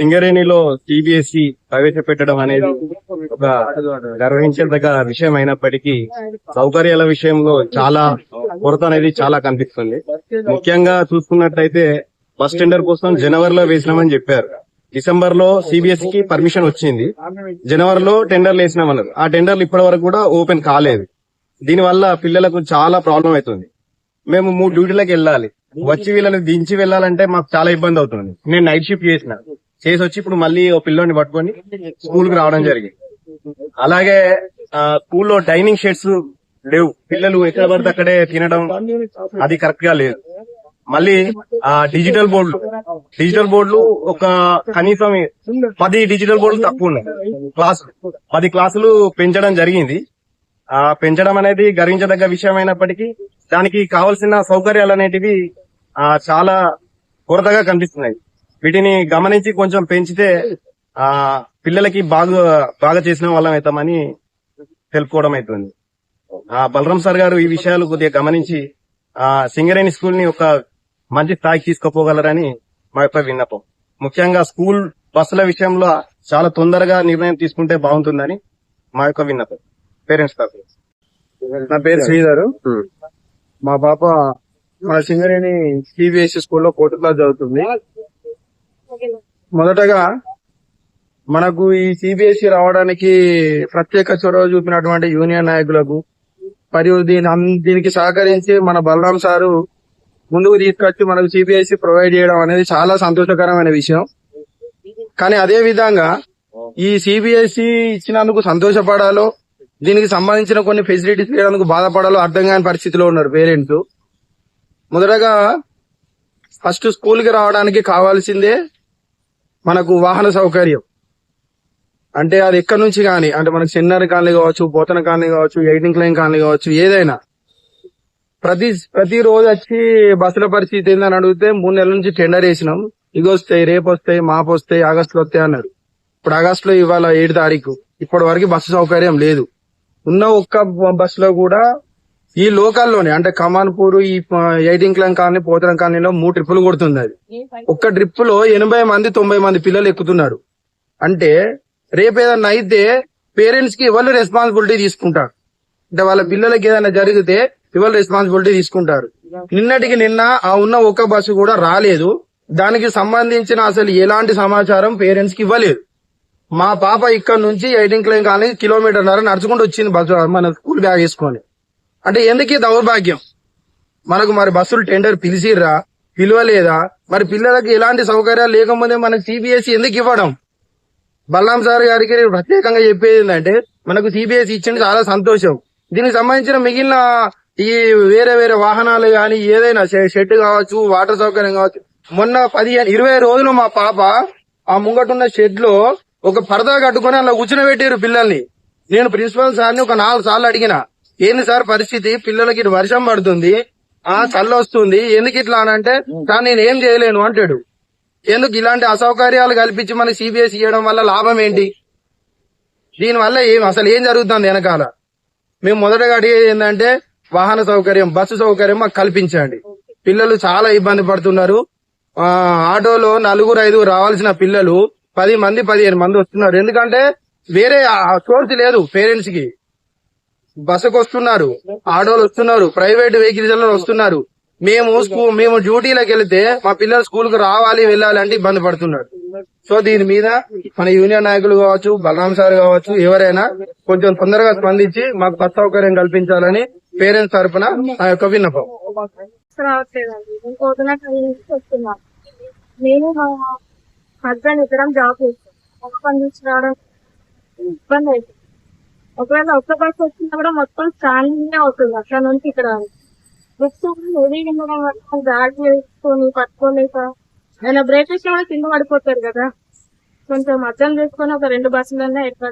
సింగరేణిలో సిబిఎస్ఈ ప్రవేశపెట్టడం అనేది ఒక గర్వించదగ్గ విషయం అయినప్పటికీ సౌకర్యాల విషయంలో చాలా కొరత అనేది చాలా కనిపిస్తుంది. ముఖ్యంగా చూసుకున్నట్లయితే బస్ టెండర్ కోసం జనవరిలో వేసినామని చెప్పారు. డిసెంబర్లో సిబిఎస్ఈకి పర్మిషన్ వచ్చింది. జనవరిలో టెండర్లు వేసినామన్నారు. ఆ టెండర్లు ఇప్పటి వరకు కూడా ఓపెన్ కాలేదు. దీనివల్ల పిల్లలకు చాలా ప్రాబ్లం అవుతుంది. మేము మూడు డ్యూటీలకు వెళ్ళాలి. వచ్చి వీళ్ళని దించి వెళ్ళాలంటే మాకు చాలా ఇబ్బంది అవుతుంది. నేను నైట్ షిఫ్ట్ చేసిన. చేసి వచ్చి ఇప్పుడు మళ్ళీ ఓ పిల్లోని పట్టుకొని స్కూల్కి రావడం జరిగింది. అలాగే స్కూల్లో డైనింగ్ షెడ్స్ లేవు. పిల్లలు ఎక్కడ పడితే అక్కడే తినడం అది కరెక్ట్గా లేదు. మళ్ళీ ఆ డిజిటల్ బోర్డులు. డిజిటల్ బోర్డులు ఒక కనీసం పది డిజిటల్ బోర్డులు తక్కువ ఉన్నాయి. క్లాసులు పది క్లాసులు పెంచడం జరిగింది. ఆ పెంచడం అనేది గర్వించదగ్గ విషయం అయినప్పటికీ దానికి కావాల్సిన సౌకర్యాలు అనేటివి చాలా కొరతగా కనిపిస్తున్నాయి. వీటిని గమనించి కొంచెం పెంచితే ఆ పిల్లలకి బాగా బాగా చేసిన వాళ్ళం అవుతామని తెలుపుకోవడం అవుతుంది. ఆ బలరాం సార్ గారు ఈ విషయాలు కొద్దిగా గమనించి ఆ సింగరేణి స్కూల్ని ఒక మంచి స్థాయికి తీసుకుపోగలరని మా యొక్క విన్నపం. ముఖ్యంగా స్కూల్ బస్సుల విషయంలో చాలా తొందరగా నిర్ణయం తీసుకుంటే బాగుంటుందని మా యొక్క విన్నపం. పేరెంట్స్ తరఫు నా పేరు శ్రీధర్. మా పాప మన సింగరేణి సిబిఎస్ఈ స్కూల్లో ఫోర్త్ క్లాస్ చదువుతుంది. మొదటగా మనకు ఈ సిబిఎస్ఈ రావడానికి ప్రత్యేక చొరవ చూపినటువంటి యూనియన్ నాయకులకు మరియు దీని దీనికి సహకరించి మన బలరాం సారు ముందుకు తీసుకొచ్చి మనకు సిబిఎస్ఈ ప్రొవైడ్ చేయడం అనేది చాలా సంతోషకరమైన విషయం. కానీ అదే విధంగా ఈ సిబిఎస్ఈ ఇచ్చినందుకు సంతోషపడాలో దీనికి సంబంధించిన కొన్ని ఫెసిలిటీస్ ఇవ్వడానికి బాధపడాలో అర్థం కాని పరిస్థితిలో ఉన్నారు పేరెంట్స్. మొదటగా ఫస్ట్ స్కూల్కి రావడానికి కావాల్సిందే మనకు వాహన సౌకర్యం. అంటే అది ఎక్కడి నుంచి కానీ అంటే మనకు చిన్నర కాలనీ కావచ్చు పోతన కాలనీ కావచ్చు ఎయిటింగ్ లైన్ కాలనీ కావచ్చు ఏదైనా. ప్రతి ప్రతి రోజు వచ్చి బస్సుల పరిస్థితి ఏందని అడిగితే మూడు నెలల నుంచి టెండర్ వేసినాం. ఇవి వస్తాయి రేపు వస్తాయి మాపు వస్తాయి ఆగస్టులో వస్తాయి అన్నారు. ఇప్పుడు ఆగస్టులో ఇవాళ ఏడు తారీఖు. ఇప్పటి వరకు బస్సు సౌకర్యం లేదు. ఉన్న ఒక్క బస్సులో కూడా ఈ లోకల్లోనే అంటే కమాన్పూర్ ఈ ఎయిటింగ్ క్లాన్ కాలనీ పోతరం కాలనీలో మూడు ట్రిప్పులు కొడుతుంది అది. ఒక్క ట్రిప్లో ఎనభై మంది తొంభై మంది పిల్లలు ఎక్కుతున్నారు. అంటే రేపు ఏదన్నా అయితే పేరెంట్స్కి ఎవరు రెస్పాన్సిబిలిటీ తీసుకుంటారు? అంటే వాళ్ళ పిల్లలకి ఏదైనా జరిగితే ఎవరు రెస్పాన్సిబిలిటీ తీసుకుంటారు? నిన్నటికి నిన్న ఆ ఉన్న ఒక్క బస్సు కూడా రాలేదు. దానికి సంబంధించిన అసలు ఎలాంటి సమాచారం పేరెంట్స్కి ఇవ్వలేదు. మా పాప ఇక్కడ నుంచి ఎయిటింగ్ క్లైన్ కానీ కిలోమీటర్ నడుచుకుంటూ వచ్చింది బస్సు మన స్కూల్ బ్యాగ్ వేసుకొని. అంటే ఎందుకు దౌర్భాగ్యం? మనకు మరి బస్సులు టెండర్ పిలిచిర్రా? పిలవలేదా? మరి పిల్లలకి ఎలాంటి సౌకర్యాలు లేకపోతే మనకు సిబిఎస్ఈ ఎందుకు ఇవ్వడం? బల్లాం సార్ గారికి ప్రత్యేకంగా చెప్పేది ఏంటంటే మనకు సిబిఎస్ఈ ఇచ్చింది చాలా సంతోషం. దీనికి సంబంధించిన మిగిలిన ఈ వేరే వేరే వాహనాలు కానీ ఏదైనా షెడ్ కావచ్చు వాటర్ సౌకర్యం కావచ్చు మొన్న పదిహేను ఇరవై రోజులు మా పాప ఆ ముంగటున్న షెడ్లో ఒక పరదా కట్టుకొని అలా కూర్చునబెట్టారు పిల్లల్ని. నేను ప్రిన్సిపల్ సార్ని ఒక నాలుగు సార్లు అడిగిన. ఏంది సార్ పరిస్థితి? పిల్లలకి వర్షం పడుతుంది. ఆ చల్ల వస్తుంది. ఎందుకు ఇట్లా అని అంటే సార్ నేను ఏం చేయలేను అంటాడు. ఎందుకు ఇలాంటి అసౌకర్యాలు కల్పించి మన సిబిఎస్ ఇవ్వడం వల్ల లాభం ఏంటి? దీని వల్ల ఏం అసలు ఏం జరుగుతుంది వెనకాల? మేము మొదటగా అడిగేది ఏంటంటే వాహన సౌకర్యం బస్సు సౌకర్యం మాకు కల్పించండి. పిల్లలు చాలా ఇబ్బంది పడుతున్నారు. ఆ, ఆటోలో నలుగురు ఐదుగురు రావాల్సిన పిల్లలు పది మంది పదిహేను మంది వస్తున్నారు. ఎందుకంటే వేరే సోర్స్ లేదు పేరెంట్స్కి బస్సుకు వస్తున్నారు. ఆటోలు వస్తున్నారు. ప్రైవేట్ వెహికల్స్ వస్తున్నారు. మేము స్కూల్ మేము డ్యూటీలకు వెళితే మా పిల్లలు స్కూల్కు రావాలి వెళ్ళాలి అంటే ఇబ్బంది పడుతున్నారు. సో దీని మీద మన యూనియన్ నాయకులు కావచ్చు బలరాం సార్ కావచ్చు ఎవరైనా కొంచెం తొందరగా స్పందించి మాకు బస్ సౌకర్యం కల్పించాలని పేరెంట్స్ తరఫున నా యొక్క విన్నపం. నేను మా హస్బెండ్ జాబ్ పని నుంచి రావడం ఇబ్బంది అవుతుంది. ఒకవేళ ఒక్క బస్ వచ్చినా కూడా మొత్తం స్టాండింగ్ అవుతుంది. అక్కడ నుంచి ఇక్కడ బుక్స్ హెవీ ఉండడం వల్ల బ్యాగ్ వేసుకొని పట్టుకోలేక ఆయన బ్రేక్ వేసినా కూడా కింద పడిపోతారు కదా. కొంచెం అర్థం చేసుకొని ఒక రెండు బస్సులన్నా ఎట్లా